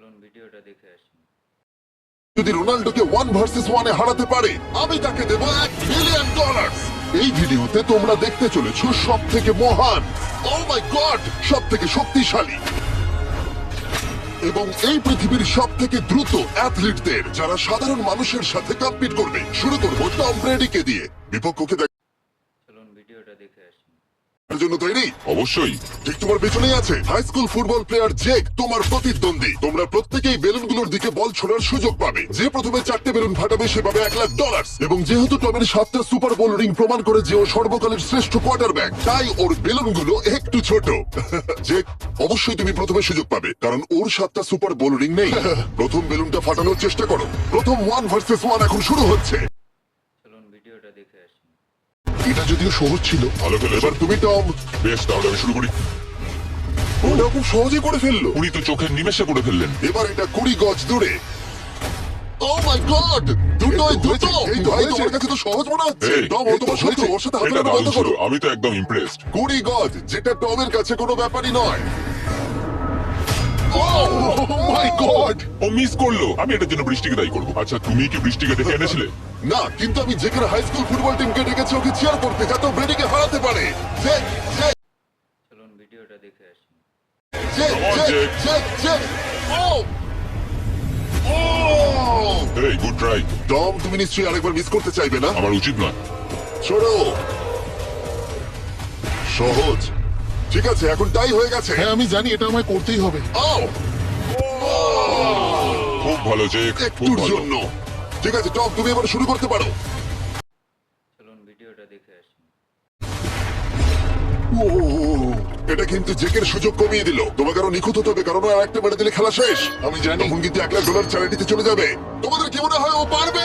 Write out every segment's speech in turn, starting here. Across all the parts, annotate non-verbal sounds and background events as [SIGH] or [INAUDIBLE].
চলুন ভিডিওটা দেখে আসি। যদি রোনাল্ডোকে ওয়ান ভার্সেস ওয়ানে হারাতে পারে, আমি তাকে দেবো এক মিলিয়ন ডলার এই ভিডিওতে তোমরা দেখতে সব থেকে মহান ও মাই গড সব থেকে শক্তিশালী। এবং এই পৃথিবীর সব থেকে দ্রুত অ্যাথলিটদের যারা সাধারণ মানুষের সাথে কম্পিট করবে। শুরু করব টম ব্রেডিকে দিয়ে। বিপক্ষকে চলুন ভিডিওটা দেখে আসি দেখার জন্য তৈরি? অবশ্যই। ঠিক তোমার পেছনেই আছে। High school football player Jake তোমার প্রতিদ্বন্দ্বী। তোমরা প্রত্যেকেই বেলুনগুলোর দিকে বল ছোড়ার সুযোগ পাবে। যে প্রথমে চারটে বেলুন ফাটাবে, সে পাবে এক লাখ ডলার এবং যেহেতু টমের সাতটা সুপার প্রমাণ করে যে ও সর্বকালের শ্রেষ্ঠ তাই ওর বেলুনগুলো একটু ছোট। [LAUGHS] জেক অবশ্যই তুমি প্রথমে সুযোগ পাবে, কারণ ওর সাতটা সুপার বোল নেই। [LAUGHS] প্রথম বেলুনটা ফাটানোর চেষ্টা করো। প্রথম ওয়ান ভার্সেস ওয়ান এখন শুরু হচ্ছে। চলুন ভিডিওটা দেখে এটা যদিও সহজ ছিল। ভালো খেলে এবার তুমি টম। বেশ তাহলে আমি শুরু করি। ওটা খুব সহজে করে ফেলল। উনি তো চোখের নিমেষে করে ফেললেন। এবার এটা কুড়ি গজ দূরে। ও মাই গড দুটোই দুটো! এই ভাই তোমার কাছে তো সহজ মনে হচ্ছে। এই, টম ও এই তো তোমার শত্রু ওর সাথে হাত মেলানো বন্ধ করো। আমি তো একদম ইমপ্রেসড কুড়ি গজ যেটা টমের কাছে কোনো ব্যাপারই নয়। ও মাই গড ও মিস করল। আমি এটার জন্য বৃষ্টিকে দায়ী করব। আচ্ছা তুমি কি বৃষ্টিকে ডেকে এনেছিলে? না কিন্তু আমি যেখানে হাই স্কুল ফুটবল টিমকে ডেকেছি ওকে চিয়ার করতে যাতে ও ব্রেডিকে হারাতে পারে। যে যে। চলুন ভিডিওটা দেখে আসি। যে Come on, যে Jake. যে যে। ও ও এই গুড ট্রাই টম তুমি নিশ্চয়ই আরেকবার মিস করতে চাইবে না? আমার উচিত নয়। ছোড়ো। সহজ। ঠিক আছে এখন তাই হয়ে গেছে। হ্যাঁ আমি জানি এটা আমায় করতেই হবে। ও খুব ভালো যে খুব একটুর জন্য। ঠিক আছে টম তুমি এবার শুরু করতে পারো। চলুন ভিডিওটা দেখে আসি। ও, এটা কিন্তু জেকের সুযোগ কমিয়ে দিল। তোমাকে আরও নিখুঁত হতে হবে কারণ আর একটা মেরে দিলে খেলা শেষ। আমি জানি। তখন কিন্তু এক লাখ ডলার চ্যারিটিতে চলে যাবে। তোমাদের কি মনে হয় ও পারবে?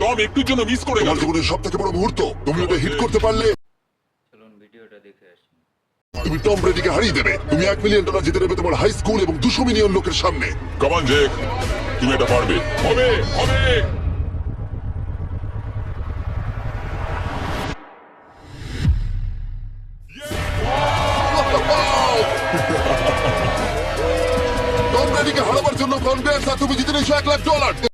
টম একটুর জন্য মিস করে গেল। জীবনের সব থেকে বড় মুহূর্ত। তুমি ওটা হিট করতে পারলে চলুন ভিডিওটা দেখে আসি। তুমি টম ব্রেডিকে হারিয়ে দেবে। তুমি এক মিলিয়ন ডলার জিতে নেবে তোমার হাই স্কুল এবং দুশো মিলিয়ন লোকের সামনে। কামান জেক তুমি এটা পারবে। হবে হবে। টম ব্রেডিকে [LAUGHS] [LAUGHS] হারাবার জন্য কনফিডেন্স আর তুমি জিতে নিয়েছো এক লাখ ডলার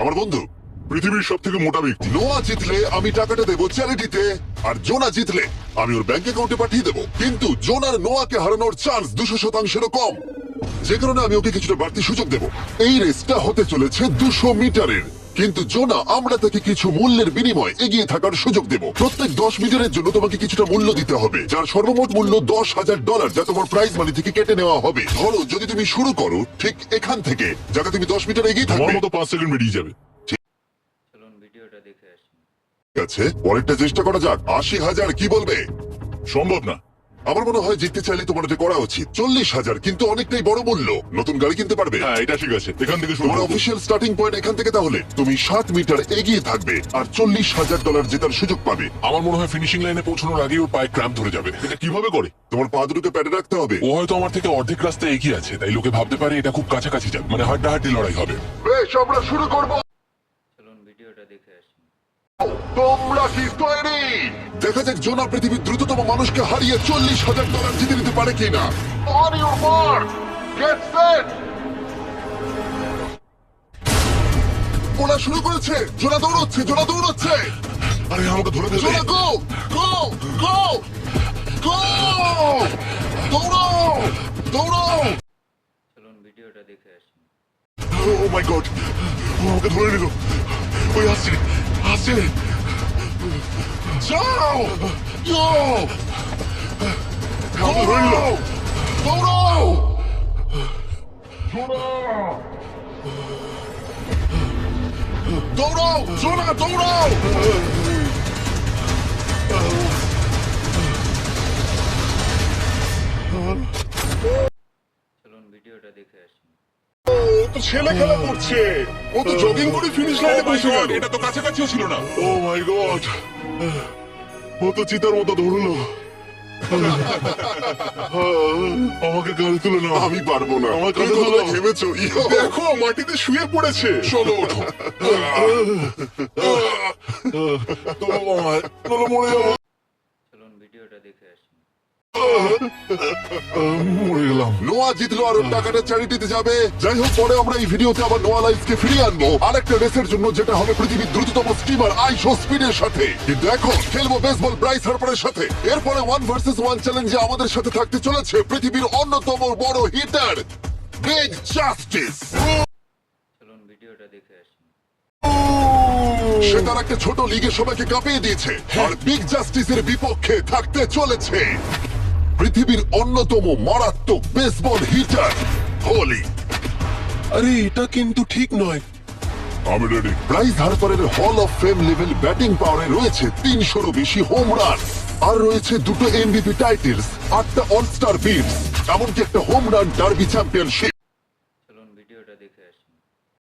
আমার বন্ধু, পৃথিবীর সব থেকে মোটা ব্যক্তি। নোয়া জিতলে আমি টাকাটা দেবো চ্যারিটিতে, আর জোনা জিতলে আমি ওর ব্যাংক অ্যাকাউন্টে পাঠিয়ে দেবো। কিন্তু জোনার নোয়াকে হারানোর চান্স দুশো শতাংশেরও কম। যে কারণে আমি ওকে কিছুটা বাড়তি সুযোগ দেবো। এই রেসটা হতে চলেছে দুশো মিটারের। কিন্তু জোনা আমরা তাকে কিছু মূল্যের বিনিময়ে এগিয়ে থাকার সুযোগ দেব। প্রত্যেক দশ মিটারের জন্য তোমাকে কিছুটা মূল্য দিতে হবে যার সর্বমোট মূল্য দশ হাজার ডলার যা তোমার প্রাইজ মানি থেকে কেটে নেওয়া হবে। ধরো যদি তুমি শুরু করো ঠিক এখান থেকে যাতে তুমি দশ মিটার এগিয়ে থাকবে। মতো পাঁচ সেকেন্ড বেরিয়ে যাবে। চলুন ভিডিওটা দেখে আসি। ঠিক আছে পরেরটা চেষ্টা করা যাক। আশি হাজার কি বলবে? সম্ভব না। আমার মনে হয় জিততে চাইলে তোমার এটা করা উচিত। চল্লিশ হাজার কিন্তু অনেকটাই বড় মূল্য। নতুন গাড়ি কিনতে পারবে। হ্যাঁ এটা ঠিক আছে। এখান থেকে শুরু তোমার করব। অফিসিয়াল স্টার্টিং পয়েন্ট এখান থেকে তাহলে। তুমি সাত মিটার এগিয়ে থাকবে আর চল্লিশ হাজার ডলার জেতার সুযোগ পাবে। আমার মনে হয় ফিনিশিং লাইনে পৌঁছানোর আগেই ওর পায়ে ক্র্যাম্প ধরে যাবে। এটা কীভাবে করে? তোমার পা দুটোকে প্যাডে রাখতে হবে। ও হয়তো আমার থেকে অর্ধেক রাস্তা এগিয়ে আছে তাই লোকে ভাবতে পারে এটা খুব কাছাকাছি যাবে। মানে হাড্ডাহাড্ডি লড়াই হবে। বেশ আমরা শুরু করব। চলুন ভিডিওটা দেখে আসি। তোমরা কি তৈরি দেখা যাক জোনা পৃথিবীর দ্রুততম মানুষকে হারিয়ে চল্লিশ হাজার ডলার জিতে নিতে পারে কিনা। On your mark get set ওরা শুরু করেছে। জোনা দৌড়চ্ছে জোনা দৌড়চ্ছে। আরে আমাকে ধরে ফেলবে। জোনা গো গো গো গো দৌড়াও! দৌড়াও! চলুন ভিডিওটা দেখে আসি। ও মাই গড ও আমাকে ধরে নিল। ওই আসছে আসছে। যাও ইয়ো আমাকে ধরে নিল দৌড়াও দৌড়াও জোনা দৌড়াও চলুন ভিডিওটা দেখে আসি ও তো ছেলে খেলা করছে। ও তো জগিং করে ফিনিশ লাইনে Oh বসে গেল। এটা তো কাছাকাছিও ছিল না। ও মাই গড ও তো চিতার মতো দৌড়লো [LAUGHS] আমাকে গাড়ি তুলে না আমি পারব না। আমার কাছে তুলে ঘেমেছো? দেখো মাটিতে শুয়ে পড়েছে। চলো ওঠো। [LAUGHS] [LAUGHS] চলুন ভিডিওটা দেখে মরে গেলাম নোয়া জিতলো আর ওর টাকাটা চ্যারিটিতে যাবে। যাই হোক পরে আমরা এই ভিডিওতে আবার নোয়া লাইফকে ফিরিয়ে আনব। আরেকটা রেসের জন্য যেটা হবে পৃথিবীর দ্রুততম স্টিমার আইশো স্পিডের সাথে। কিন্তু এখন খেলব বেসবল ব্রাইস হার্পারের সাথে। এরপরে ওয়ান ভার্সেস ওয়ান চ্যালেঞ্জে আমাদের সাথে থাকতে চলেছে পৃথিবীর অন্যতম বড় হিটার জাস্টিস চলুন ভিডিওটা দেখে আসি। সে তার একটা ছোট লিগে সবাইকে কাঁপিয়ে দিয়েছে। আর বিগ জাস্টিসের বিপক্ষে থাকতে চলেছে। পৃথিবীর অন্যতম মারাত্মক বেসবল হিটার হোলি আরে এটা কিন্তু ঠিক নয়। আমি ready Bryce হার্পারের hall of fame level batting পাওয়ারে রয়েছে তিনশোরও বেশি হোম রান আর রয়েছে দুটো এমবিপি টাইটেলস আটটা অলস্টার বিটস এমনকি একটা হোম রান ডার্বি চ্যাম্পিয়নশিপ চলুন ভিডিওটা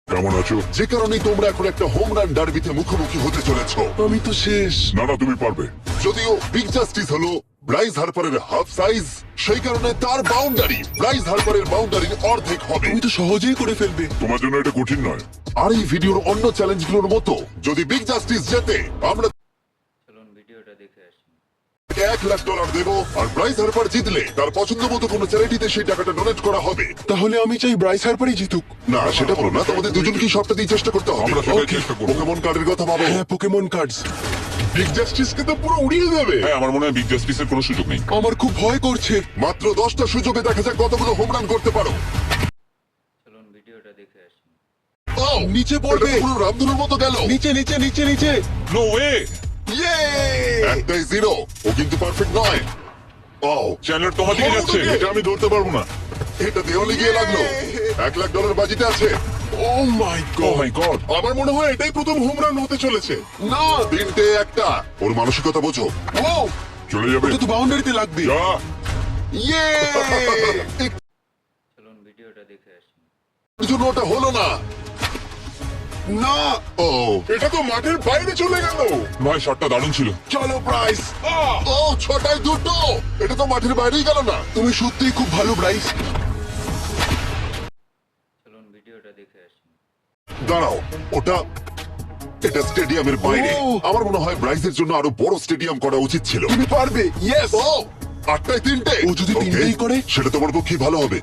কেমন আছো? যে কারণে তোমরা এখন একটা হোম রান ডার্বিতে মুখোমুখি হতে চলেছ। আমি তো শেষ। না না তুমি পারবে। যদিও বিগ জাস্টিস হলো ব্রাইস হারপারের হাফ সাইজ সেই কারণে তার বাউন্ডারি ব্রাইস হারপারের বাউন্ডারির অর্ধেক হবে। তুমি তো সহজেই করে ফেলবে। তোমার জন্য এটা কঠিন নয়। আর এই ভিডিওর অন্য চ্যালেঞ্জগুলোর মতো যদি বিগ জাস্টিস জেতে আমরা চলুন ভিডিওটা দেখে আসি। এক লাখ ডলার দেবো আর প্রাইজ হারপার জিতলে তার পছন্দ মতো কোনো চ্যারিটিতে সেই টাকাটা ডোনেট করা হবে। তাহলে আমি চাই ব্রাইস হারপারই জিতুক। না সেটা বলো না তোমাদের দুজনকেই সবটা দিয়ে চেষ্টা করতে হবে। আমরা সেটাই চেষ্টা করব। পোকেমন কার্ডের কথা ভাবো। হ্যাঁ পোকেমন কার্ডস বিগ জাস্টিসকে তো পুরো উড়িয়ে দেবে। হ্যাঁ আমার মনে হয় বিগ জাস্টিসের কোনো সুযোগ নেই। আমার খুব ভয় করছে। মাত্র দশটা সুযোগে দেখা যাক কতগুলো হোম রান করতে পারো। চলুন ভিডিওটা দেখে আসি। নিচে পড়বে। এটা তো পুরো রামধনুর মতো গেল। নিচে নিচে নিচে নিচে। নো ওয়ে একটাই জিরো ও কিন্তু পারফেক্ট নয়। ও চ্যানেল তোমার দিকে যাচ্ছে এটা আমি ধরতে পারব না। এটা দেওয়ালে গিয়ে লাগল। এক লাখ ডলার বাজিতে আছে। ও মাই মাই গড আমার মনে হয় এটাই প্রথম হোম রান হতে চলেছে। না! তিনটে একটা। ওর মানসিকতা বোঝো। ও চলে যাবে। তো বাউন্ডারিতে লাগবে। ইয়ে [LAUGHS] চলুন ভিডিওটা দেখে আসি। জন্য ওটা হলো না। না। ও এটা তো মাঠের বাইরে চলে গেল। ভাই শটটা দারুণ ছিল। চলো প্রাইস। ও ছটায় দুটো। এটা তো মাঠের বাইরেই গেল না। তুমি সত্যিই খুব ভালো ব্রাইস চলুন ভিডিওটা দেখে আসি। দাঁড়াও ওটা এটা স্টেডিয়ামের বাইরে। আমার মনে হয় ব্রাইজের জন্য আরও বড় স্টেডিয়াম করা উচিত ছিল। তুমি পারবে ইয়েস ও আটটায় তিনটে। ও যদি তিনটেই করে? সেটা তোমার পক্ষে ভালো হবে।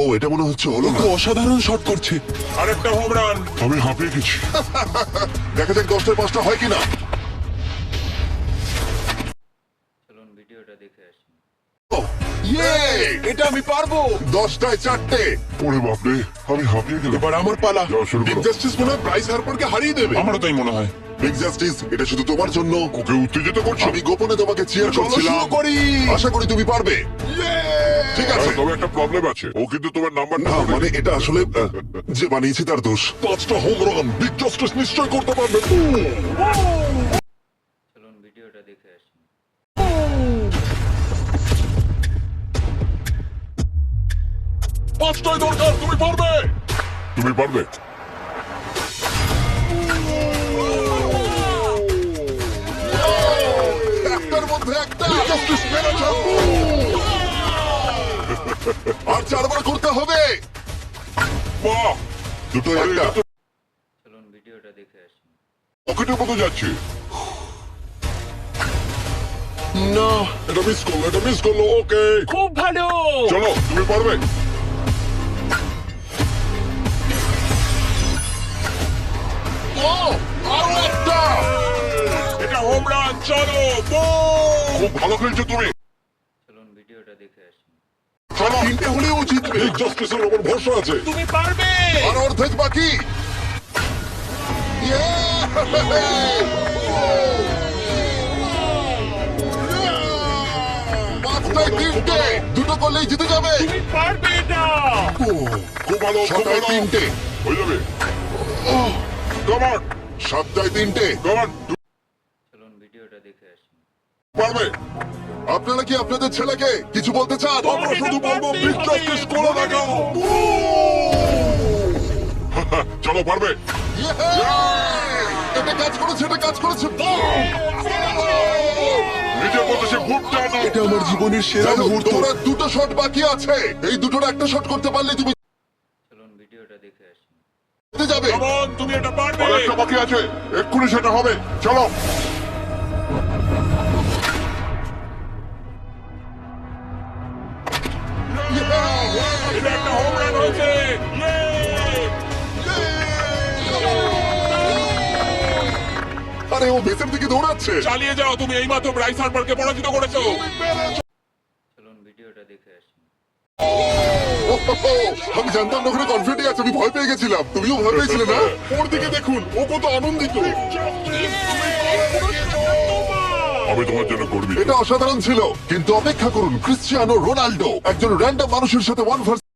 ও এটা মনে হচ্ছে হলো না অসাধারণ শট করছে। আরেকটা হোম রান আমি হাঁপিয়ে গেছি। [LAUGHS] দেখা যাক দশটায় পাঁচটা হয় কিনা। চলুন ভিডিওটা দেখে আসি। ইয়ে এটা আমি পারব। দশটায় চারটে। ওরে বাপরে আমি হাঁপিয়ে গেলাম। এবার আমার পালা। যাও শুরু বিগ জাস্টিস মনে হয় প্রাইস হারপারকে হারিয়ে দেবে। আমারও তাই মনে হয়। বিগ জাস্টিস এটা শুধু তোমার জন্য। ওকে উত্তেজিত করছ? আমি গোপনে তোমাকে চিয়ার চলো করছিলাম। শুরু করি। আশা করি তুমি পারবে। ঠিক আছে। তবে একটা প্রবলেম আছে। ও কিন্তু তোমার নাম্বারটা না মানে এটা আসলে যে বানিয়েছে তার দোষ। পাঁচটা হোম রান বিগ জাস্টিস নিশ্চয় করতে পারবে। চলুন ভিডিওটা দেখে আসি। পাঁচটায় দরকার তুমি পারবে? তুমি পারবে। একটার মধ্যে একটা। আর চারবার করতে হবে। বাহ দুটো একটা। চলুন ভিডিওটা দেখে আসি। পকেটের মতো যাচ্ছে? না। এটা মিস করল এটা মিস করল ওকে। খুব ভালো। চলো তুমি পারবে? ও আরও একটা। এটা চলো খুব ভালো খেলছো তুমি। চলুন ভিডিওটা দেখে আসি। চলো। তিনটে হলেও জিতবে। এই জাস্টিসের ওপর ভরসা আছে। তুমি পারবে। আর অর্ধেক বাকি। পাঁচটায় তিনটে। দুটো করলেই জিতে যাবে। তুমি পারবে এটা। খুব ভালো ছটায় তিনটে। হয়ে যাবে। কমান সাতটায় তিনটে। কমান চলুন ভিডিওটা দেখে আসি। পারবে। আপনারা কি আপনাদের ছেলেকে কিছু বলতে চান? আমরা শুধু বলব দেখাও। [LAUGHS] চলো পারবে? এটা কাজ করেছে এটা কাজ করেছে। নিজের মতো সে খুব টানো এটা আমার জীবনের সেরা মুহূর্ত। তোমার আর দুটো শট বাকি আছে। এই দুটোর একটা শট করতে পারলে তুমি চলুন ভিডিওটা দেখে আসি। যাবে। তুমি এটা পারবে। আর একটা বাকি আছে। এক্ষুনি সেটা হবে। চলো। আরে ও ভেতর দিকে দৌড়াচ্ছে। চালিয়ে যাও তুমি এইমাত্র ব্রাইস হার্বারকে পরাজিত করেছ। চলুন ভিডিওটা দেখে আসি। আমি জানতাম না ওখানে কনফিডেন্ট আছে আমি ভয় পেয়ে গেছিলাম। তুমিও ভয় পেয়েছিলে না? ওর দিকে দেখুন ও কত আনন্দিত। আমি তোমার জন্য গর্বিত এটা অসাধারণ ছিল। কিন্তু অপেক্ষা করুন ক্রিশ্চিয়ানো রোনাল্ডো একজন র্যান্ডম মানুষের সাথে ওয়ান